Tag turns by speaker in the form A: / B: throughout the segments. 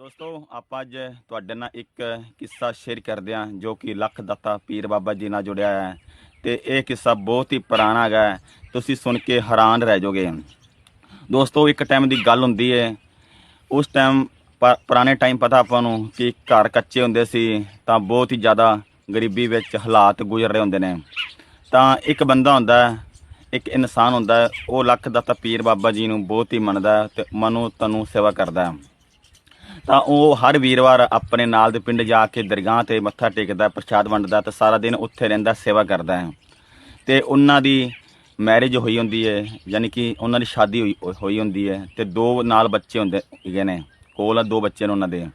A: ਦੋਸਤੋ, ਆਪਾਂ ਅੱਜ ਤੁਹਾਡੇ ਨਾਲ ਇੱਕ ਕਿੱਸਾ ਸ਼ੇਅਰ ਕਰਦੇ ਹਾਂ, ਜੋ ਕਿ ਲੱਖ ਦਾਤਾ ਪੀਰ ਬਾਬਾ ਜੀ ਨਾਲ ਜੁੜਿਆ ਹੈ ਤੇ ਇਹ ਕਿੱਸਾ ਬਹੁਤ ਹੀ ਪੁਰਾਣਾ ਹੈਗਾ ਹੈ। ਤੁਸੀਂ ਸੁਣ ਕੇ ਹੈਰਾਨ ਰਹਿ ਜਾਓਗੇ। ਦੋਸਤੋ, ਇੱਕ ਟਾਈਮ ਦੀ ਗੱਲ ਹੁੰਦੀ ਹੈ। ਉਸ ਟਾਈਮ ਪੁਰਾਣੇ ਟਾਈਮ ਪਤਾ ਆਪਾਂ ਨੂੰ ਕਿ ਘਰ ਕੱਚੇ ਹੁੰਦੇ ਸੀ, ਤਾਂ ਬਹੁਤ ਹੀ ਜ਼ਿਆਦਾ ਗਰੀਬੀ ਵਿੱਚ ਹਾਲਾਤ ਗੁਜ਼ਰ ਰਹੇ ਹੁੰਦੇ ਨੇ। ਤਾਂ ਇੱਕ ਬੰਦਾ ਹੁੰਦਾ ਇੱਕ ਇਨਸਾਨ ਹੁੰਦਾ ਉਹ ਲੱਖ ਦਾਤਾ ਪੀਰ ਬਾਬਾ ਜੀ ਨੂੰ ਬਹੁਤ ਹੀ ਮੰਨਦਾ ਹੈ ਤੇ ਮਨੋ ਤਨੂੰ ਸੇਵਾ ਕਰਦਾ ਹੈ। ਤਾਂ ਉਹ ਹਰ ਵੀਰਵਾਰ ਆਪਣੇ ਨਾਲ ਦੇ ਪਿੰਡ ਜਾ ਕੇ ਦਰਗਾਹ ਤੇ ਮੱਥਾ ਟੇਕਦਾ, ਪ੍ਰਸ਼ਾਦ ਵੰਡਦਾ ਤੇ ਸਾਰਾ ਦਿਨ ਉੱਥੇ ਰਹਿੰਦਾ, ਸੇਵਾ ਕਰਦਾ ਹੈ। ਤੇ ਉਹਨਾਂ ਦੀ ਮੈਰਿਜ ਹੋਈ ਹੁੰਦੀ ਹੈ, ਯਾਨੀ ਕਿ ਉਹਨਾਂ ਦੀ ਸ਼ਾਦੀ ਹੋਈ ਹੋਈ ਹੁੰਦੀ ਹੈ ਤੇ ਦੋ ਨਾਲ ਬੱਚੇ ਹੁੰਦੇ ਹੈਗੇ ਨੇ, ਕੋਲ ਆ ਦੋ ਬੱਚੇ ਨੇ ਉਹਨਾਂ ਦੇ।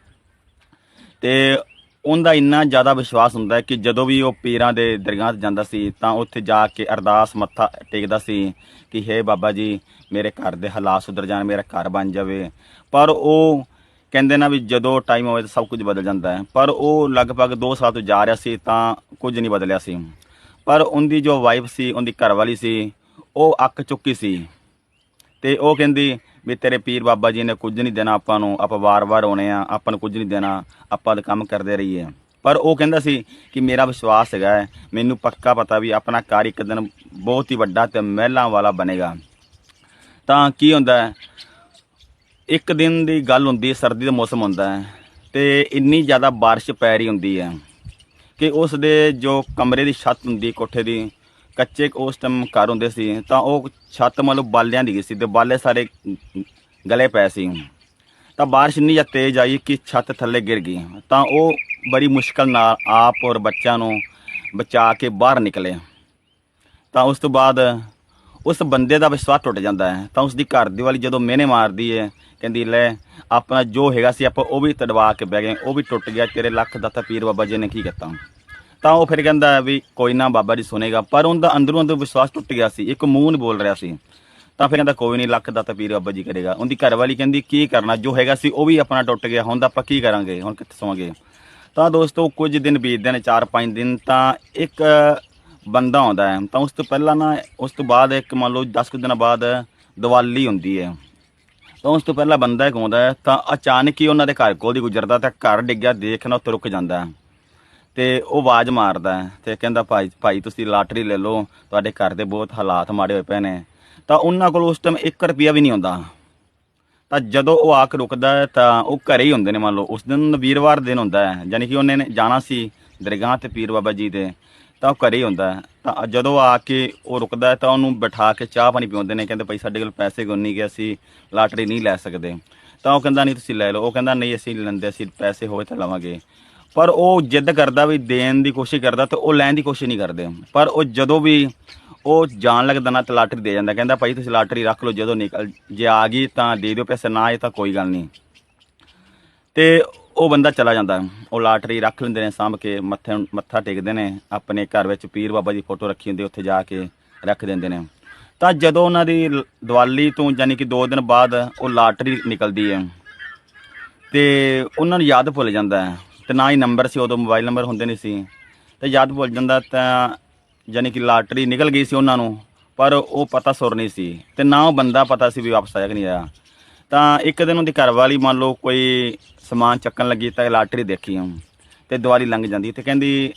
A: ਤੇ ਉਹਦਾ ਇੰਨਾ ਜ਼ਿਆਦਾ ਵਿਸ਼ਵਾਸ ਹੁੰਦਾ ਕਿ ਜਦੋਂ ਵੀ ਉਹ ਪੀਰਾਂ ਦੇ ਦਰਗਾਹ ਤੇ ਜਾਂਦਾ ਸੀ ਤਾਂ ਉੱਥੇ ਜਾ ਕੇ ਅਰਦਾਸ ਮੱਥਾ ਟੇਕਦਾ ਸੀ ਕਿ ਹੇ ਬਾਬਾ ਜੀ, ਮੇਰੇ ਘਰ ਦੇ ਹਾਲਾਤ ਸੁਧਰ ਜਾਣ, ਮੇਰਾ ਘਰ ਬਣ ਜਾਵੇ। ਪਰ ਉਹ ਕਹਿੰਦੇ ਨਾ ਵੀ ਜਦੋਂ ਟਾਈਮ ਹੋਵੇ ਤਾਂ ਸਭ ਕੁਝ ਬਦਲ ਜਾਂਦਾ ਹੈ। ਪਰ ਉਹ ਲਗਭਗ 2 ਸਾਲ ਤੋਂ ਜਾ ਰਿਹਾ ਸੀ ਤਾਂ ਕੁਝ ਨਹੀਂ ਬਦਲਿਆ ਸੀ। ਪਰ ਉਹਦੀ ਜੋ ਵਾਈਫ ਸੀ, ਉਹਦੀ ਘਰਵਾਲੀ ਸੀ, ਉਹ ਅੱਕ ਚੁੱਕੀ ਸੀ। ਤੇ ਉਹ ਕਹਿੰਦੀ ਵੀ ਤੇਰੇ ਪੀਰ ਬਾਬਾ ਜੀ ਨੇ ਕੁਝ ਨਹੀਂ ਦੇਣਾ ਆਪਾਂ ਨੂੰ, ਆਪਾਂ ਵਾਰ-ਵਾਰ ਆਉਣੇ ਆ, ਆਪਾਂ ਨੂੰ ਕੁਝ ਨਹੀਂ ਦੇਣਾ, ਆਪਾਂ ਤਾਂ ਕੰਮ ਕਰਦੇ ਰਹੀਏ। ਪਰ ਉਹ ਕਹਿੰਦਾ ਸੀ ਕਿ ਮੇਰਾ ਵਿਸ਼ਵਾਸ ਹੈਗਾ ਮੈਨੂੰ ਪੱਕਾ ਪਤਾ ਵੀ ਆਪਣਾ ਕਾਰ ਇੱਕ ਦਿਨ ਬਹੁਤ ਹੀ ਵੱਡਾ ਤੇ ਮਹਿਲਾਂ ਵਾਲਾ ਬਣੇਗਾ। ਤਾਂ ਕੀ ਹੁੰਦਾ ਇੱਕ ਦਿਨ ਦੀ ਗੱਲ ਹੁੰਦੀ ਹੈ, ਸਰਦੀ ਦਾ ਮੌਸਮ ਹੁੰਦਾ ਹੈ ਤੇ ਇੰਨੀ ਜ਼ਿਆਦਾ ਬਾਰਿਸ਼ ਪੈ ਰਹੀ ਹੁੰਦੀ ਹੈ ਕਿ ਉਸ ਦੇ ਜੋ ਕਮਰੇ ਦੀ ਛੱਤ ਹੁੰਦੀ, ਕੋਠੇ ਦੀ, ਕੱਚੇ ਉਸ ਟਾਈਮ ਘਰ ਹੁੰਦੇ ਸੀ, ਤਾਂ ਉਹ ਛੱਤ ਮਤਲਬ ਬਾਲਿਆਂ ਦੀ ਸੀ ਤੇ ਬਾਲੇ ਸਾਰੇ ਗਲੇ ਪਏ ਸੀ। ਤਾਂ ਬਾਰਿਸ਼ ਇੰਨੀ ਜ਼ਿਆਦਾ ਤੇਜ਼ ਆਈ ਕਿ ਛੱਤ ਥੱਲੇ ਗਿਰ ਗਈ। ਤਾਂ ਉਹ ਬੜੀ ਮੁਸ਼ਕਲ ਨਾਲ ਆਪ ਔਰ ਬੱਚਿਆਂ ਨੂੰ ਬਚਾ ਕੇ ਬਾਹਰ ਨਿਕਲੇ। ਤਾਂ ਉਸ ਤੋਂ ਬਾਅਦ ਉਸ ਬੰਦੇ ਦਾ ਵਿਸ਼ਵਾਸ ਟੁੱਟ ਜਾਂਦਾ ਹੈ। ਤਾਂ ਉਸ ਦੀ ਘਰ ਦੀ ਵਾਲੀ ਜਦੋਂ ਮਿਹਨੇ ਮਾਰਦੀ ਹੈ, ਕਹਿੰਦੀ, ਲੈ, ਆਪਣਾ ਜੋ ਹੈਗਾ ਸੀ ਆਪਾਂ ਉਹ ਵੀ ਤੜਵਾ ਕੇ ਬਹਿ ਗਏ, ਉਹ ਵੀ ਟੁੱਟ ਗਿਆ, ਤੇਰੇ ਲੱਖ ਦਾਤਾ ਪੀਰ ਬਾਬਾ ਜੀ ਨੇ ਕੀ ਕੀਤਾ? ਤਾਂ ਉਹ ਫਿਰ ਕਹਿੰਦਾ ਵੀ ਕੋਈ ਨਾ, ਬਾਬਾ ਜੀ ਸੁਨੇਗਾ ਪਰ ਉਹਦਾ ਅੰਦਰੋਂ ਅੰਦਰ ਵਿਸ਼ਵਾਸ ਟੁੱਟ ਗਿਆ ਸੀ, ਇੱਕ ਮੂੰਹ ਨਹੀਂ ਬੋਲ ਰਿਹਾ ਸੀ। ਤਾਂ ਫਿਰ ਕਹਿੰਦਾ, ਕੋਈ ਨਹੀਂ ਲੱਖ ਦਾਤਾ ਪੀਰ ਬਾਬਾ ਜੀ ਕਰੇਗਾ। ਉਹਦੀ ਘਰ ਵਾਲੀ ਕਹਿੰਦੀ, ਕੀ ਕਰਨਾ, ਜੋ ਹੈਗਾ ਸੀ ਉਹ ਵੀ ਆਪਣਾ ਟੁੱਟ ਗਿਆ, ਹੁਣ ਤਾਂ ਆਪਾਂ ਕੀ ਕਰਾਂਗੇ, ਹੁਣ ਕਿੱਥੇ ਸੌਵਾਂਗੇ? ਤਾਂ ਦੋਸਤੋ, ਕੁਝ ਦਿਨ ਬੀਤਦੇ ਨੇ 4-5 ਦਿਨ, ਤਾਂ ਇੱਕ ਬੰਦਾ ਆਉਂਦਾ ਹੈ, ਤਾਂ ਉਸ ਤੋਂ ਪਹਿਲਾਂ ਨਾ, ਉਸ ਤੋਂ ਬਾਅਦ ਇੱਕ ਮੰਨ ਲਓ 10 ਕੁ ਦਿਨਾਂ ਬਾਅਦ ਦੀਵਾਲੀ ਹੁੰਦੀ ਹੈ। ਤਾਂ ਉਸ ਤੋਂ ਪਹਿਲਾਂ ਬੰਦਾ ਇੱਕ ਆਉਂਦਾ ਹੈ, ਤਾਂ ਅਚਾਨਕ ਹੀ ਉਹਨਾਂ ਦੇ ਘਰ ਕੋਲ ਦੀ ਗੁਜ਼ਰਦਾ ਤਾਂ ਘਰ ਡਿੱਗਿਆ, ਦੇਖਣਾ ਉੱਥੇ ਰੁਕ ਜਾਂਦਾ ਹੈ। ਤੇ ਉਹ ਆਵਾਜ਼ ਮਾਰਦਾ ਹੈ ਤੇ ਕਹਿੰਦਾ, ਭਾਈ ਭਾਈ, ਤੁਸੀਂ ਲਾਟਰੀ ਲੈ ਲਓ, ਤੁਹਾਡੇ ਘਰ ਦੇ ਬਹੁਤ ਹਾਲਾਤ ਮਾੜੇ ਹੋਏ ਪਏ ਨੇ। ਤਾਂ ਉਹਨਾਂ ਕੋਲ ਉਸ ਟਾਈਮ 1 ਰੁਪਿਆ ਵੀ ਨਹੀਂ ਹੁੰਦਾ ਤਾਂ ਜਦੋਂ ਉਹ ਆ ਕੇ ਰੁਕਦਾ ਤਾਂ ਉਹ ਘਰੇ ਹੀ ਹੁੰਦੇ ਨੇ ਮੰਨ ਲਓ। ਉਸ ਦਿਨ ਵੀਰਵਾਰ ਦਿਨ ਹੁੰਦਾ ਹੈ ਯਾਨੀ ਕਿ ਉਹਨੇ ਜਾਣਾ ਸੀ ਦਰਗਾਹ ਤੇ ਪੀਰ ਬਾਬਾ ਜੀ ਦੇ। ਤਾਂ ਉਹ ਘਰੇ ਹੀ ਹੁੰਦਾ ਹੈ। ਤਾਂ ਜਦੋਂ ਆ ਕੇ ਉਹ ਰੁਕਦਾ ਹੈ ਤਾਂ ਉਹਨੂੰ ਬਿਠਾ ਕੇ ਚਾਹ ਪਾਣੀ ਪਿਉਂਦੇ ਨੇ। ਕਹਿੰਦੇ ਭਾਈ ਸਾਡੇ ਕੋਲ ਪੈਸੇ ਕੋਈ ਨਹੀਂ ਗਏ, ਅਸੀਂ ਲਾਟਰੀ ਨਹੀਂ ਲੈ ਸਕਦੇ। ਤਾਂ ਉਹ ਕਹਿੰਦਾ, ਨਹੀਂ, ਤੁਸੀਂ ਲੈ ਲਓ। ਉਹ ਕਹਿੰਦਾ, ਨਹੀਂ, ਅਸੀਂ ਲੈਂਦੇ, ਅਸੀਂ ਪੈਸੇ ਹੋਏ ਤਾਂ ਲਵਾਂਗੇ। ਪਰ ਉਹ ਜਿੱਦ ਕਰਦਾ ਵੀ ਦੇਣ ਦੀ ਕੋਸ਼ਿਸ਼ ਕਰਦਾ ਤੇ ਉਹ ਲੈਣ ਦੀ ਕੋਸ਼ਿਸ਼ ਨਹੀਂ ਕਰਦੇ। ਪਰ ਉਹ ਜਦੋਂ ਵੀ ਉਹ ਜਾਣ ਲੱਗਦਾ ਨਾ ਤਾਂ ਲਾਟਰੀ ਦੇ ਜਾਂਦਾ। ਕਹਿੰਦਾ, ਭਾਈ, ਤੁਸੀਂ ਲਾਟਰੀ ਰੱਖ ਲਓ, ਜਦੋਂ ਨਿਕਲ ਜੇ ਆ ਗਈ ਤਾਂ ਦੇ ਦਿਓ ਪੈਸੇ, ਨਾ ਆਏ ਤਾਂ ਕੋਈ ਗੱਲ ਨਹੀਂ। ਤੇ ਉਹ ਬੰਦਾ ਚਲਾ ਜਾਂਦਾ। ਉਹ ਲਾਟਰੀ ਰੱਖ ਲੈਂਦੇ ਨੇ, ਸਾਂਭ ਕੇ ਮੱਥੇ ਮੱਥਾ ਟੇਕਦੇ ਨੇ। ਆਪਣੇ ਘਰ ਵਿੱਚ ਪੀਰ ਬਾਬਾ ਦੀ ਫੋਟੋ ਰੱਖੀ ਹੁੰਦੀ, ਉੱਥੇ ਜਾ ਕੇ ਰੱਖ ਦਿੰਦੇ ਨੇ। ਤਾਂ ਜਦੋਂ ਉਹਨਾਂ ਦੀ ਲ- ਦੀਵਾਲੀ ਤੋਂ ਯਾਨੀ ਕਿ 2 ਦਿਨ ਬਾਅਦ ਉਹ ਲਾਟਰੀ ਨਿਕਲਦੀ ਹੈ, ਤੇ ਉਹਨਾਂ ਨੂੰ ਯਾਦ ਭੁੱਲ ਜਾਂਦਾ ਹੈ। ਤੇ ਨਾ ਹੀ ਨੰਬਰ ਸੀ, ਉਦੋਂ ਮੋਬਾਈਲ ਨੰਬਰ ਹੁੰਦੇ ਨਹੀਂ ਸੀ। ਤੇ ਯਾਦ ਭੁੱਲ ਜਾਂਦਾ ਤਾਂ ਯਾਨੀ ਕਿ ਲਾਟਰੀ ਨਿਕਲ ਗਈ ਸੀ ਉਹਨਾਂ ਨੂੰ, ਪਰ ਉਹ ਪਤਾ ਸੁਰ ਨਹੀਂ ਸੀ। ਤੇ ਨਾ ਉਹ ਬੰਦਾ ਪਤਾ ਸੀ ਵੀ ਵਾਪਸ ਆਇਆ ਕਿ ਨਹੀਂ ਆਇਆ। ਤਾਂ ਇੱਕ ਦਿਨ ਉਹਦੀ ਘਰਵਾਲੀ ਮੰਨ ਲਓ ਕੋਈ ਸਮਾਨ ਚੱਕਣ ਲੱਗੀ ਤਾਂ ਲਾਟਰੀ ਦੇਖੀ ਹਮ ਤੇ ਦੀਵਾਲੀ ਲੰਘ ਜਾਂਦੀ ਤੇ ਕਹਿੰਦੀ,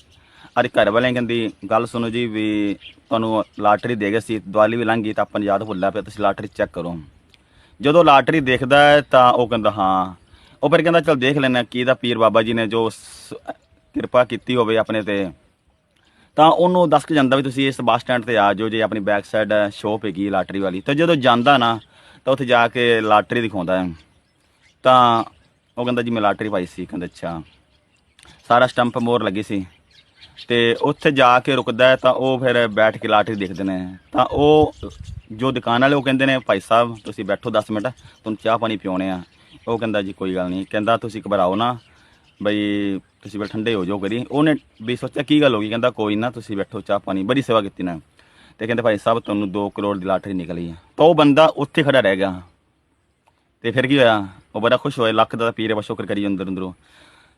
A: ਅਰੇ ਘਰ ਵਾਲਿਆਂ ਕਹਿੰਦੀ, ਗੱਲ ਸੁਣੋ ਜੀ ਵੀ ਤੁਹਾਨੂੰ ਲਾਟਰੀ ਦੇ ਗਏ ਸੀ, ਦੀਵਾਲੀ ਵੀ ਲੰਘ ਗਈ ਤਾਂ ਆਪਾਂ ਨੂੰ ਯਾਦ ਭੁੱਲਿਆ ਪਿਆ, ਤੁਸੀਂ ਲਾਟਰੀ ਚੈੱਕ ਕਰੋ। ਜਦੋਂ ਲਾਟਰੀ ਦੇਖਦਾ ਤਾਂ ਉਹ ਕਹਿੰਦਾ, ਹਾਂ। ਉਹ ਫਿਰ ਕਹਿੰਦਾ, ਚਲ ਦੇਖ ਲੈਣਾ ਕੀ ਦਾ ਪੀਰ ਬਾਬਾ ਜੀ ਨੇ ਜੋ ਸ- ਕਿਰਪਾ ਕੀਤੀ ਹੋਵੇ ਆਪਣੇ ਤੇ। ਤਾਂ ਉਹਨੂੰ ਦੱਸ ਕੇ ਜਾਂਦਾ ਵੀ ਤੁਸੀਂ ਇਸ ਬੱਸ ਸਟੈਂਡ ਤੇ ਆ ਜਾਓ, ਜੇ ਆਪਣੀ ਬੈਕ ਸਾਈਡ ਸ਼ੋਪ ਹੈਗੀ ਲਾਟਰੀ ਵਾਲੀ। ਤਾਂ ਜਦੋਂ ਜਾਂਦਾ ਨਾ ਤਾਂ ਉੱਥੇ ਜਾ ਕੇ ਲਾਟਰੀ ਦਿਖਾਉਂਦਾ ਹੈ। ਤਾਂ ਉਹ ਕਹਿੰਦਾ ਜੀ ਮੈਂ ਲਾਟਰੀ ਪਾਈ ਸੀ, ਕਹਿੰਦਾ ਅੱਛਾ। ਸਾਰਾ ਸਟੰਪ ਮੋਰ ਲੱਗੀ ਸੀ। ਤੇ ਉੱਥੇ ਜਾ ਕੇ ਰੁਕਦਾ ਤਾਂ ਉਹ ਫਿਰ ਬੈਠ ਕੇ ਲਾਟਰੀ ਦੇਖਦੇ ਨੇ। ਤਾਂ ਉਹ ਜੋ ਦੁਕਾਨ ਵਾਲੇ ਉਹ ਕਹਿੰਦੇ ਨੇ, ਭਾਈ ਸਾਹਿਬ, ਤੁਸੀਂ ਬੈਠੋ 10 ਮਿੰਟ, ਤੁਹਾਨੂੰ ਚਾਹ ਪਾਣੀ ਪਿਉਣੇ ਆ। ਉਹ ਕਹਿੰਦਾ ਜੀ, ਕੋਈ ਗੱਲ ਨਹੀਂ। ਕਹਿੰਦਾ, ਤੁਸੀਂ ਘਬਰਾਓ ਨਾ। ਬਈ ਤੁਸੀਂ ਬਲ ਠੰਡੇ ਹੋ ਜਾਓ ਕਰੀ ਉਹਨੇ ਵੀ ਸੋਚਿਆ, ਕੀ ਗੱਲ ਹੋ ਗਈ? ਕਹਿੰਦਾ, ਕੋਈ ਨਾ, ਤੁਸੀਂ ਬੈਠੋ, ਚਾਹ ਪਾਣੀ, ਬੜੀ ਸੇਵਾ ਕੀਤੀ ਨਾ। ਤੇ ਕਹਿੰਦੇ ਭਾਈ ਸਾਹਿਬ ਤੁਹਾਨੂੰ 2 ਕਰੋੜ ਦੀ ਲਾਟਰੀ ਨਿਕਲੀ ਹੈ ਤਾਂ ਉਹ ਬੰਦਾ ਉੱਥੇ ਖੜਾ ਰਹਿ ਗਿਆ। ਤੇ ਫਿਰ ਕੀ ਹੋਇਆ? ਉਹ ਬੜਾ ਖੁਸ਼ ਹੋਇਆ, ਲੱਖ ਦਾ ਪੀਰ ਬਾ ਸ਼ੁਕਰ ਕਰੀ ਅੰਦਰ ਅੰਦਰੋਂ।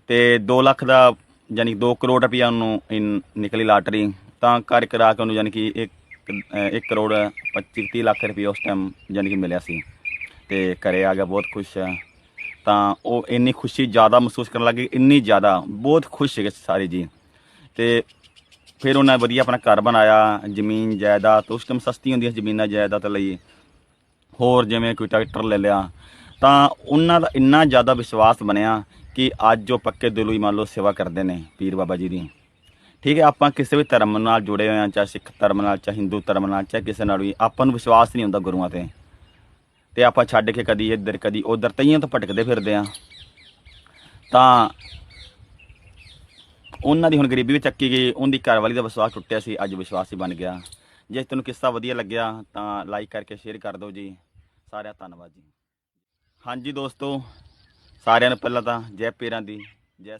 A: ਤੇ 2 ਲੱਖ ਦਾ ਯਾਨੀ 2 ਕਰੋੜ ਰੁਪਇਆ ਉਹਨੂੰ ਇਨ- ਨਿਕਲੀ ਲਾਟਰੀ। ਤਾਂ ਕਰ ਕਰਾ ਕੇ ਉਹਨੂੰ ਯਾਨੀ ਕਿ 1 ਕਰੋੜ 25 30 ਲੱਖ ਰੁਪਏ ਉਸ ਟਾਈਮ ਯਾਨੀ ਕਿ ਮਿਲਿਆ ਸੀ। ਤੇ ਘਰੇ ਆ ਗਿਆ, ਬਹੁਤ ਖੁਸ਼ ਹੈ ਤਾਂ ਉਹ ਇੰਨੀ ਖੁਸ਼ੀ ਜ਼ਿਆਦਾ ਮਹਿਸੂਸ ਕਰਨ ਲੱਗੇ, ਇੰਨੀ ਜ਼ਿਆਦਾ, ਬਹੁਤ ਖੁਸ਼ ਸੀਗੇ ਸਾਰੇ ਜੀ। ਤੇ ਫਿਰ ਉਹਨਾਂ ਵਧੀਆ ਆਪਣਾ ਘਰ ਬਣਾਇਆ, ਜ਼ਮੀਨ, ਜਾਇਦਾਦ, ਉਸ ਟਾਈਮ ਸਸਤੀ ਹੁੰਦੀ ਹੁੰਦੀਆਂ ਜ਼ਮੀਨਾਂ, ਜਾਇਦਾਦ ਲਈ ਹੋਰ ਜਿਵੇਂ ਕੋਈ ਟਰੈਕਟਰ ਲੈ ਲਿਆ, ਤਾਂ ਉਹਨਾਂ ਦਾ ਇੰਨਾ ਜ਼ਿਆਦਾ ਵਿਸ਼ਵਾਸ ਬਣਿਆ ਕਿ ਅੱਜ ਉਹ ਪੱਕੇ ਦਿਲੋਂ ਹੀ ਮੰਨ ਲਓ ਸੇਵਾ ਕਰਦੇ ਨੇ ਪੀਰ ਬਾਬਾ ਜੀ ਦੀ। ਠੀਕ ਹੈ, ਆਪਾਂ ਕਿਸੇ ਵੀ ਧਰਮ ਨਾਲ ਜੁੜੇ ਹੋਏ ਹਾਂ, ਚਾਹੇ ਸਿੱਖ ਧਰਮ ਨਾਲ, ਚਾਹੇ ਹਿੰਦੂ ਧਰਮ ਨਾਲ, ਚਾਹੇ ਕਿਸੇ ਨਾਲ ਵੀ, ਆਪਾਂ ਨੂੰ ਵਿਸ਼ਵਾਸ ਨਹੀਂ ਹੁੰਦਾ ਗੁਰੂਆਂ ਤੇ। ਤੇ ਆਪਾਂ ਛੱਡ ਕੇ ਕਦੀ ਇੱਧਰ, ਕਦੀ ਉੱਧਰ, ਤਈਆਂ ਤੋਂ ਭਟਕਦੇ ਫਿਰਦੇ ਆ ਤਾਂ ਉਹਨਾਂ ਦੀ ਹੁਣ ਗਰੀਬੀ ਵੀ ਚੱਕੀ ਗਈ, ਉਹਦੀ ਘਰਵਾਲੀ ਦਾ ਵਿਸ਼ਵਾਸ ਟੁੱਟਿਆ ਸੀ, ਅੱਜ ਵਿਸ਼ਵਾਸ ਹੀ ਬਣ ਗਿਆ। ਜੇ ਤੁਹਾਨੂੰ ਕਿੱਸਾ ਵਧੀਆ ਲੱਗਿਆ ਤਾਂ ਲਾਈਕ ਕਰਕੇ ਸ਼ੇਅਰ ਕਰ ਦਿਓ ਜੀ। ਸਾਰਿਆਂ ਧੰਨਵਾਦ ਜੀ। ਹਾਂਜੀ ਦੋਸਤੋ, ਸਾਰਿਆਂ ਨੂੰ ਪਹਿਲਾਂ ਤਾਂ ਜੈ ਪੀਰਾਂ ਦੀ, ਜੈ